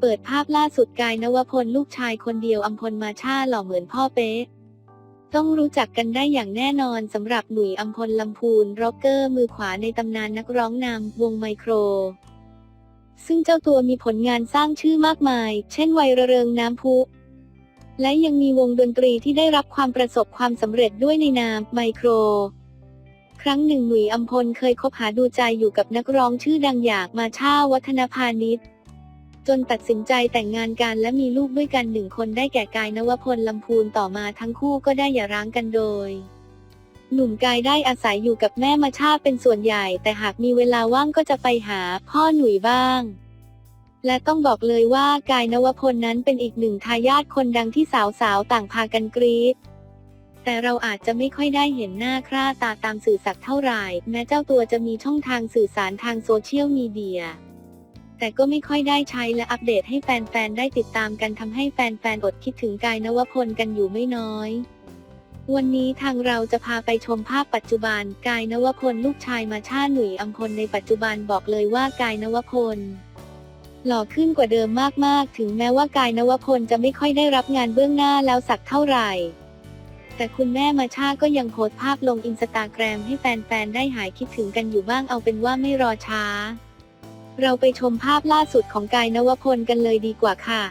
เปิดภาพล่าสุดกายนวพลลูกชายคนเดียวอัมพลมาชาหล่อเหมือนพ่อเป๊ะ ต้องรู้จักกันได้อย่างแน่นอนสำหรับหนุ่ยอัมพลลำพูนร็อกเกอร์มือขวาในตำนานนักร้องนำวงไมโคร ซึ่งเจ้าตัวมีผลงานสร้างชื่อมากมาย เช่นวัยระเริงน้ำพุ และยังมีวงดนตรีที่ได้รับความประสบความสำเร็จด้วยในนามไมโครครั้งหนึ่งหนุ่ยอัมพลเคยคบหาดูใจอยู่กับนักร้องชื่อดังอย่างมาชาวัฒนพานิช จนตัดสินใจแต่งงานกันและมีลูกด้วยกันหนึ่งคนได้แก่กายนวพลลำพูนต่อมาทั้งคู่ก็ได้หย่าร้างกันโดย หนุ่มกายได้อาศัยอยู่กับแม่มาชาเป็นส่วนใหญ่ แต่หากมีเวลาว่างก็จะไปหาพ่อหนุ่ยบ้าง และต้องบอกเลยว่ากายนวพลนั้นเป็นอีกหนึ่งทายาทคนดังที่สาวๆต่างพากันกรี๊ดแต่เราอาจจะไม่ค่อยได้เห็นหน้าคร่าตาตามสื่อสักเท่าไหร่ แม้เจ้าตัวจะมีช่องทางสื่อสารทางโซเชียลมีเดีย แต่ก็ไม่ค่อยได้ใช้และอัปเดตให้แฟนๆ ได้ติดตามกันทำให้แฟนๆ อดคิดถึงกายนวพลกันอยู่ไม่น้อย วันนี้ทางเราจะพาไปชมภาพปัจจุบัน กายนวพลลูกชายมาชาหนุ่ยอัมพลในปัจจุบันบอกเลยว่ากายนวพลหล่อขึ้นกว่าเดิมมากๆ ถึงแม้ว่ากายนวพลจะไม่ค่อยได้รับงานเบื้องหน้าแล้วสักเท่าไหร่ แต่คุณแม่มาชาก็ยังโพสต์ภาพลงอินสตาแกรมให้แฟนๆ ได้หายคิดถึงกันอยู่บ้างเอาเป็นว่าไม่รอช้า เราไปชมภาพล่าสุดของกายนวพลกันเลยดีกว่าค่ะ